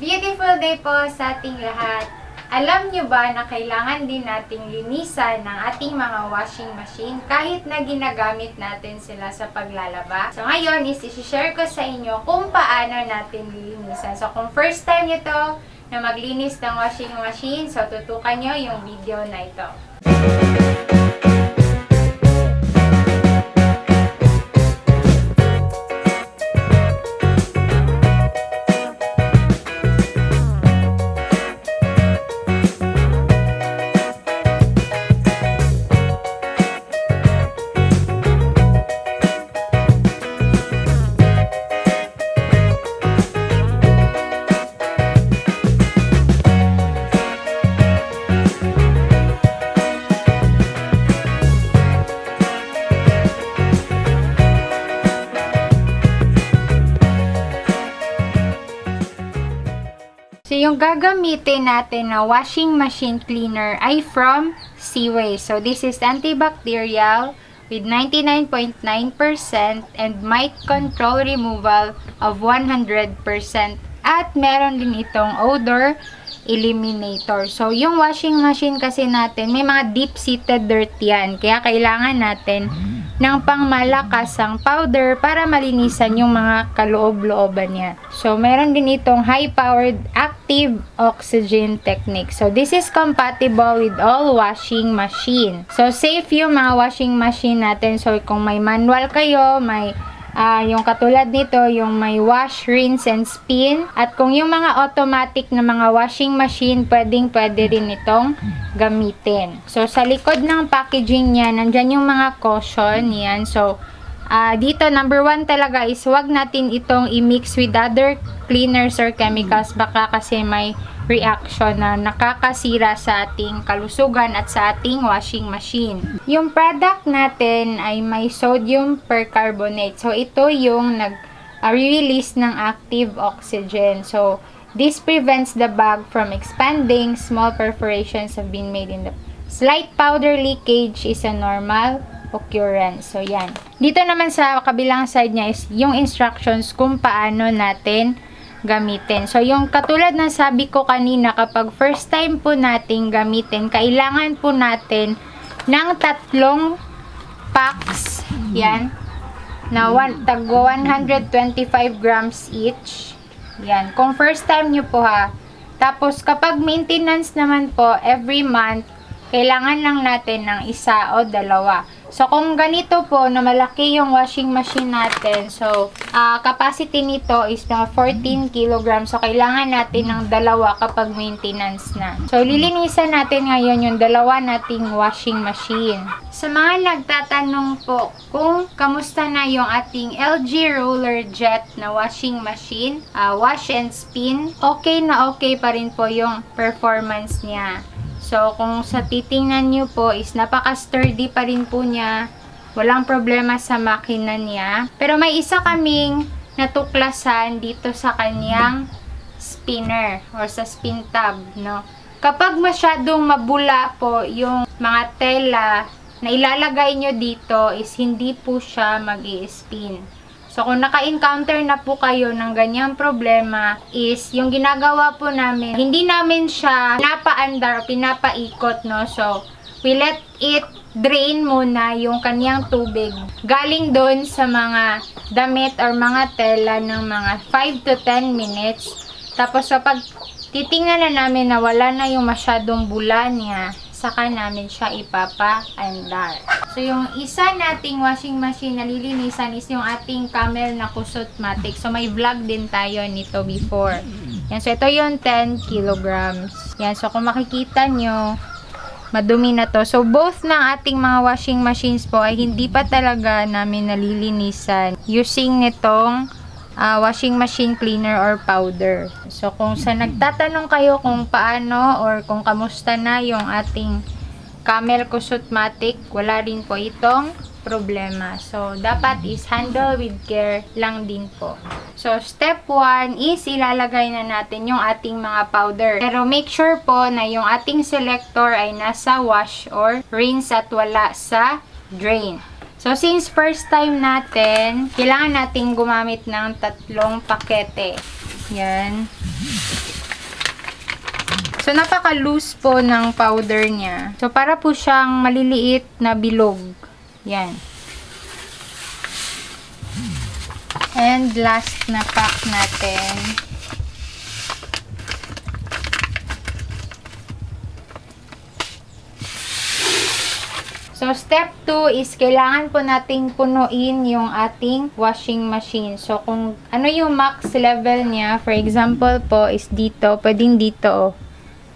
Beautiful day po sa ating lahat. Alam nyo ba na kailangan din nating linisan ng ating mga washing machine kahit na ginagamit natin sila sa paglalaba? So ngayon is share ko sa inyo kung paano natin lilinisan. So kung first time nyo to na maglinis ng washing machine, so tutukan nyo yung video na ito. So, yung gagamitin natin na washing machine cleaner ay from Seaway. So, this is antibacterial with 99.9% and might control removal of 100%. At meron din itong odor eliminator. So, yung washing machine kasi natin, may mga deep-seated dirt yan. Kaya kailangan natin ng pangmalakasang powder para malinisan yung mga kaloob-looban niya. So, meron din itong high-powered active oxygen technique. So, this is compatible with all washing machine. So, safe yung mga washing machine natin. So, kung may manual kayo, may Ah, yung katulad nito, yung may wash, rinse, and spin. At kung yung mga automatic na mga washing machine, pwedeng pwede rin itong gamitin. So, sa likod ng packaging niya, nandyan yung mga caution. Yan. So, ah, dito, number one talaga is wag natin itong i-mix with other cleaners or chemicals. Baka kasi may reaction na nakakasira sa ating kalusugan at sa ating washing machine. Yung product natin ay may sodium percarbonate. So, ito yung nag-release ng active oxygen. So, this prevents the bag from expanding. Small perforations have been made in the Slight powder leakage is a normal occurrence. So, yan. Dito naman sa kabilang side niya is yung instructions kung paano natin gamitin. So, yung katulad ng sabi ko kanina, kapag first time po natin gamitin, kailangan po natin ng tatlong packs. Yan. Na one, tag 125 grams each. Yan. Kung first time nyo po ha. Tapos, kapag maintenance naman po, every month, kailangan lang natin ng isa o dalawa. So, kung ganito po, na malaki yung washing machine natin, so, ah, capacity nito is mga 14 kilograms. So, kailangan natin ng dalawa kapag maintenance na. So, lilinisan natin ngayon yung dalawa nating washing machine. Sa mga nagtatanong po kung kamusta na yung ating LG Roller Jet na washing machine, ah, wash and spin, okay na okay pa rin po yung performance niya. So, kung sa titingnan nyo po is napaka-sturdy pa rin po niya. Walang problema sa makina niya. Pero may isa kaming natuklasan dito sa kanyang spinner or sa spin tab, no? Kapag masyadong mabula po yung mga tela na ilalagay nyo dito is hindi po siya mag spin So, kung naka-encounter na po kayo ng ganyang problema is yung ginagawa po namin, hindi namin siya pinapaandar o pinapaikot, no? So, we let it drain muna yung kanyang tubig galing doon sa mga damit or mga tela ng mga 5 to 10 minutes. Tapos, kapag titingnan na namin na wala na yung masyadong bula niya, saka namin siya ipapa-andar. So, yung isa nating washing machine na lilinisan is yung ating Camel na Kusotmatic. So, may vlog din tayo nito before. Yan, so ito yung 10 kilograms. Yan, so kung makikita nyo, madumi na to. So, both ng ating mga washing machines po ay hindi pa talaga namin nalilinisan using nitong ah, washing machine cleaner or powder. So, kung sa nagtatanong kayo kung paano or kung kamusta na yung ating Camel Kusutmatic, wala rin po itong problema. So, dapat is handle with care lang din po. So, step 1 is ilalagay na natin yung ating mga powder. Pero make sure po na yung ating selector ay nasa wash or rinse at wala sa drain. So, since first time natin, kailangan nating gumamit ng tatlong pakete. Yan. So, napaka-loose po ng powder niya. So, para po siyang maliliit na bilog. Yan. And last na pack natin. So, step 2 is kailangan po nating punuin yung ating washing machine. So, kung ano yung max level niya, for example po, is dito, pwedeng dito.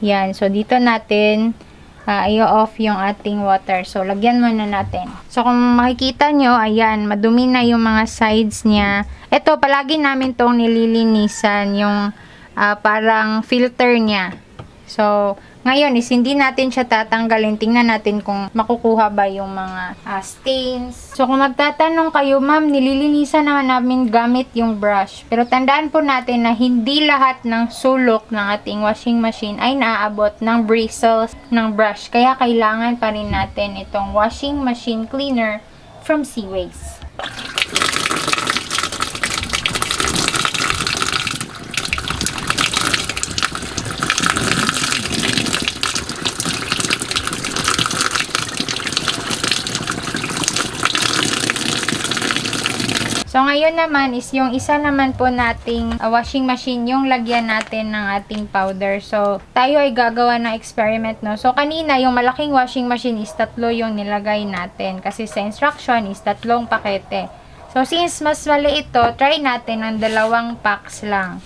Yan. So, dito natin uh, i-off yung ating water. So, lagyan muna natin. So, kung makikita nyo, ayan, madumi na yung mga sides niya. Ito, palagi namin tong nililinisan, yung ah, parang filter niya. So, ngayon is hindi natin siya tatanggalin. Tingnan natin kung makukuha ba yung mga ah, stains. So, kung magtatanong kayo, ma'am, nililinisan naman namin gamit yung brush. Pero tandaan po natin na hindi lahat ng sulok ng ating washing machine ay naaabot ng bristles ng brush. Kaya kailangan pa rin natin itong washing machine cleaner from Seaways. So, ngayon naman is yung isa naman po nating uh, washing machine yung lagyan natin ng ating powder. So, tayo ay gagawa ng experiment, no? So, kanina, yung malaking washing machine is tatlo yung nilagay natin. Kasi sa instruction is tatlong pakete. So, since mas maliit to, try natin ng dalawang packs lang.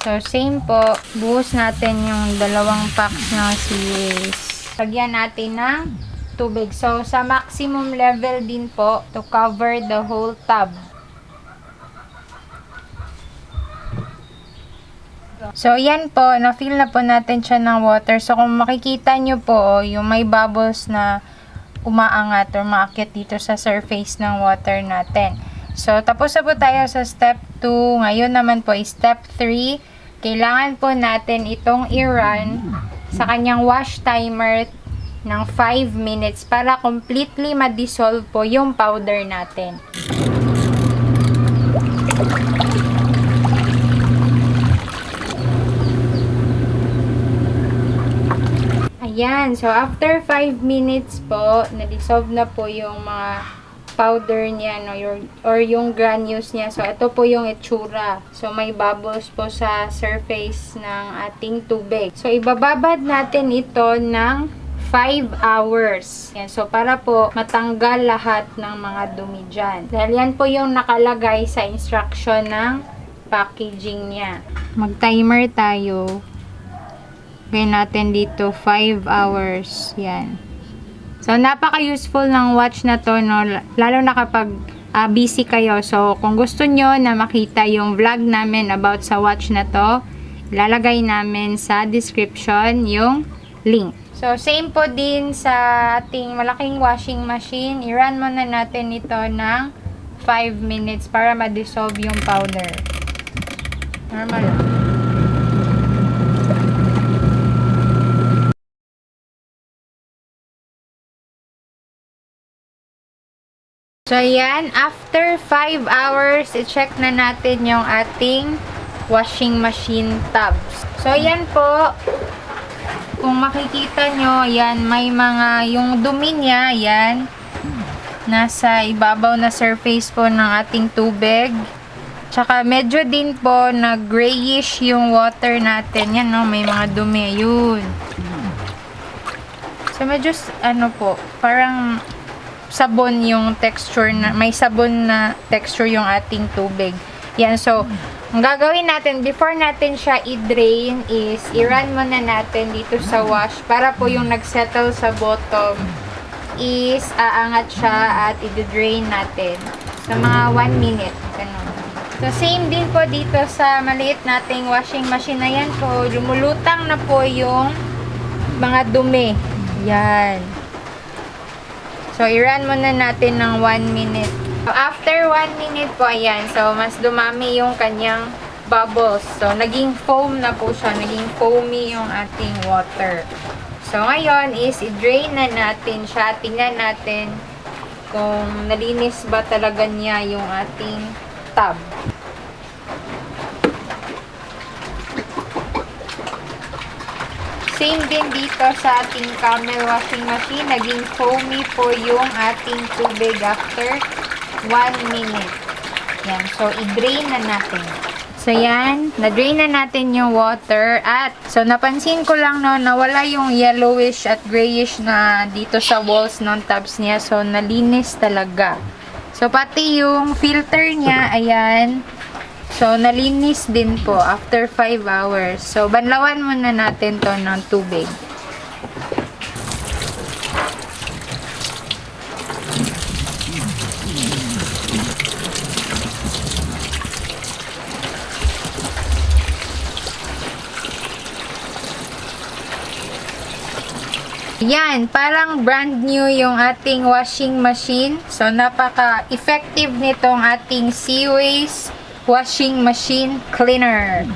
So, same po. Buhos natin yung dalawang packs ng series. Lagyan natin ng tubig. So, sa maximum level din po to cover the whole tub. So, yan po. Na-fill na po natin siya ng water. So, kung makikita nyo po, oh, yung may bubbles na umaangat or maakit dito sa surface ng water natin. So, tapos na po tayo sa step 2. Ngayon naman po step 3. Kailangan po natin itong i-run sa kanyang wash timer ng 5 minutes para completely ma-dissolve po yung powder natin. Ayan. So, after 5 minutes po, na-dissolve na po yung mga powder niya, no, your, or yung granules niya. So, ito po yung itsura. So, may bubbles po sa surface ng ating tubig. So, ibababad natin ito ng 5 hours. Yan. So, para po matanggal lahat ng mga dumi dyan. Dahil yan po yung nakalagay sa instruction ng packaging niya. Mag-timer tayo. Gawin natin dito 5 hours. Yan. So, napaka-useful ng watch na to, no? Lalo na kapag ah, busy kayo. So, kung gusto nyo na makita yung vlog namin about sa watch na to, ilalagay namin sa description yung link. So, same po din sa ating malaking washing machine. I-run muna natin ito ng 5 minutes para ma-dissolve yung powder. Normal. So, ayan. After 5 hours, i-check na natin yung ating washing machine tabs. So, ayan po. Kung makikita nyo, ayan, may mga, yung dumi niya, ayan, nasa ibabaw na surface po ng ating tubig. Tsaka medyo din po na grayish yung water natin. Yan, no, may mga dumi. Yun. So, medyo, ano po, parang sabon yung texture na, may sabon na texture yung ating tubig. Yan, so, ang gagawin natin, before natin siya i-drain is, i-run muna natin dito sa wash para po yung nagsettle sa bottom is aangat siya at i-drain natin sa mga 1 minute. Ganun. So, same din po dito sa maliit nating washing machine na yan po. Lumulutang na po yung mga dumi. Yan. So, i-run muna natin ng 1 minute. After 1 minute po, ayan. So, mas dumami yung kanyang bubbles. So, naging foam na po siya. Naging foamy yung ating water. So, ngayon is i-drain na natin siya. Tingnan natin kung nalinis ba talaga niya yung ating tub. same din dito sa ating camel washing machine. Naging foamy po yung ating tubig after 1 minute. Yan. So, i-drain na natin. So, yan. Na-drain na natin yung water. At, so, napansin ko lang no, nawala yung yellowish at grayish na dito sa walls ng tabs niya. So, nalinis talaga. So, pati yung filter niya, ayan. So, nalinis din po after 5 hours. So, banlawan muna natin to ng tubig. Yan, parang brand new yung ating washing machine. So, napaka-effective nitong ating Seaways washing machine cleaner.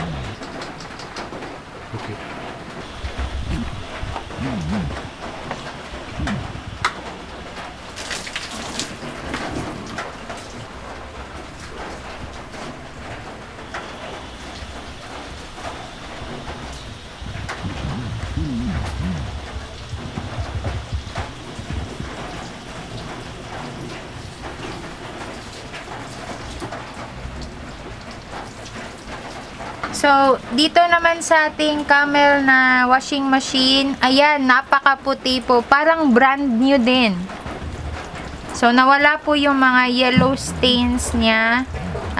So, dito naman sa ating camel na washing machine, ayan, napakaputi po. Parang brand new din. So, nawala po yung mga yellow stains niya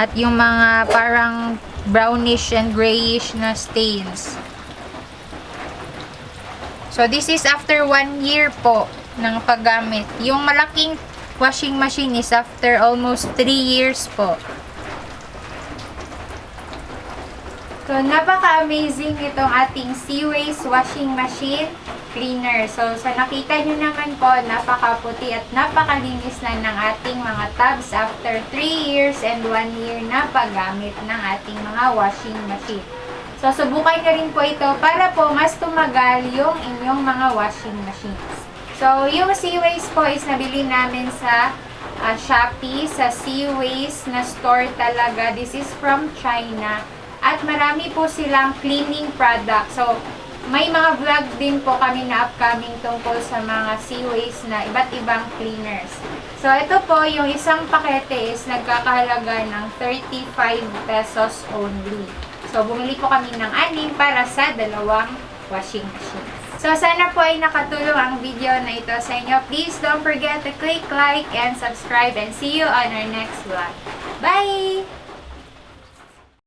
at yung mga parang brownish and grayish na stains. So, this is after one year po ng paggamit. Yung malaking washing machine is after almost 3 years po. So, napaka-amazing itong ating Seaways washing machine cleaner. So, sa nakita nyo naman po, napakaputi at napakalinis na ng ating mga tubs after 3 years and 1 year na paggamit ng ating mga washing machine. So, subukan nyo rin po ito para po mas tumagal yung inyong mga washing machines. So, yung Seaways po is nabili namin sa ah, Shopee, sa Seaways na store talaga. This is from China. At marami po silang cleaning product. So, may mga vlog din po kami na upcoming tungkol sa mga Seaways na iba't ibang cleaners. So, ito po, yung isang pakete is nagkakahalaga ng 35 pesos only. So, bumili po kami ng anim para sa dalawang washing machines. So, sana po ay nakatulong ang video na ito sa inyo. Please don't forget to click like and subscribe and see you on our next vlog. Bye!